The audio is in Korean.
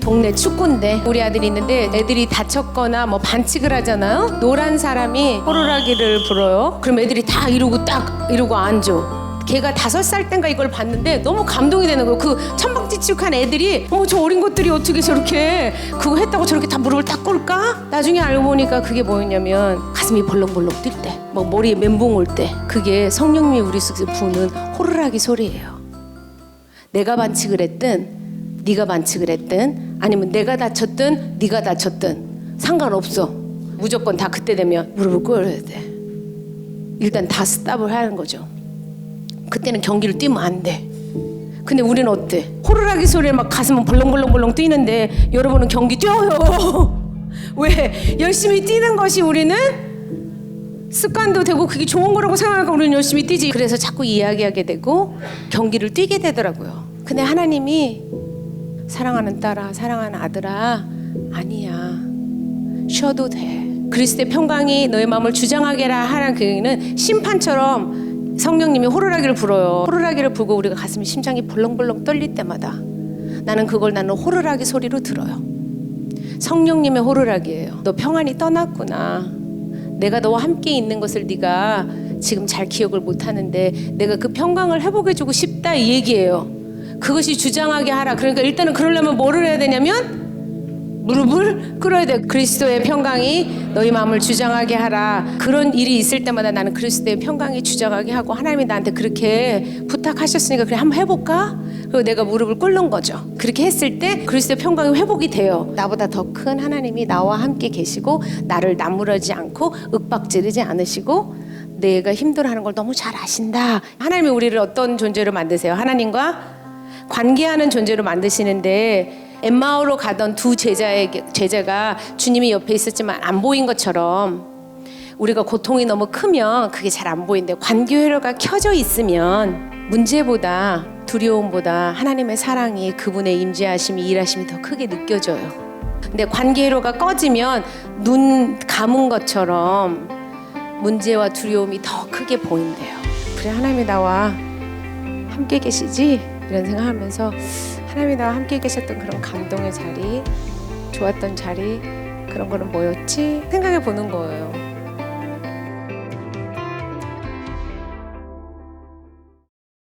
동네 축구인데 우리 아들이 있는데 애들이 다쳤거나 뭐 반칙을 하잖아요. 노란 사람이 호루라기를 불어요. 그럼 애들이 다 이러고 딱 이러고 앉아. 걔가 다섯 살 땐가 이걸 봤는데 너무 감동이 되는 거예요. 그 천방지축한 애들이 어머 저 어린 것들이 어떻게 저렇게 그거 했다고 저렇게 다 무릎을 딱 꿇을까? 나중에 알고 보니까 그게 뭐였냐면 가슴이 벌렁벌렁 뛸 때, 뭐 머리에 멘붕 올 때 그게 성령님이 우리 속에 부는 호루라기 소리예요. 내가 반칙을 했든 네가 반칙을 했든 아니면 내가 다쳤든 네가 다쳤든 상관없어. 무조건 다 그때 되면 무릎을 꿇어야 돼. 일단 다 스탑을 하는 거죠. 그때는 경기를 뛰면 안 돼. 근데 우리는 어때? 호루라기 소리에 막 가슴은 벌렁벌렁벌렁 뛰는데 여러분은 경기 뛰어요. 왜? 열심히 뛰는 것이 우리는 습관도 되고 그게 좋은 거라고 생각하고 우리는 열심히 뛰지. 그래서 자꾸 이야기하게 되고 경기를 뛰게 되더라고요. 근데 하나님이 사랑하는 딸아, 사랑하는 아들아, 아니야. 쉬어도 돼. 그리스도의 평강이 너의 마음을 주장하게 라 하는 그 얘기는 심판처럼 성령님이 호루라기를 불어요. 호루라기를 불고 우리가 가슴이 심장이 벌렁벌렁 떨릴 때마다 나는 그걸 나는 호루라기 소리로 들어요. 성령님의 호루라기예요. 너 평안이 떠났구나. 내가 너와 함께 있는 것을 네가 지금 잘 기억을 못 하는데 내가 그 평강을 회복해 주고 싶다 이 얘기예요. 그것이 주장하게 하라. 그러니까 일단은 그러려면 뭐를 해야 되냐면 무릎을 꿇어야 돼. 그리스도의 평강이 너희 마음을 주장하게 하라. 그런 일이 있을 때마다 나는 그리스도의 평강이 주장하게 하고 하나님이 나한테 그렇게 부탁하셨으니까 그래 한번 해볼까? 그리고 내가 무릎을 꿇는 거죠. 그렇게 했을 때 그리스도의 평강이 회복이 돼요. 나보다 더 큰 하나님이 나와 함께 계시고 나를 나무라지 않고 윽박지르지 않으시고 내가 힘들어하는 걸 너무 잘 아신다. 하나님이 우리를 어떤 존재로 만드세요? 하나님과 관계하는 존재로 만드시는데 엠마오로 가던 두 제자의 제자가 주님이 옆에 있었지만 안 보인 것처럼 우리가 고통이 너무 크면 그게 잘 안 보이는데 관계 회로가 켜져 있으면 문제보다 두려움보다 하나님의 사랑이 그분의 임재하심이 일하심이 더 크게 느껴져요. 근데 관계 회로가 꺼지면 눈 감은 것처럼 문제와 두려움이 더 크게 보인대요. 그래 하나님이 나와 함께 계시지 이런 생각하면서 하나님이 나와 함께 계셨던 그런 감동의 자리, 좋았던 자리 그런 거는 뭐였지 생각해 보는 거예요.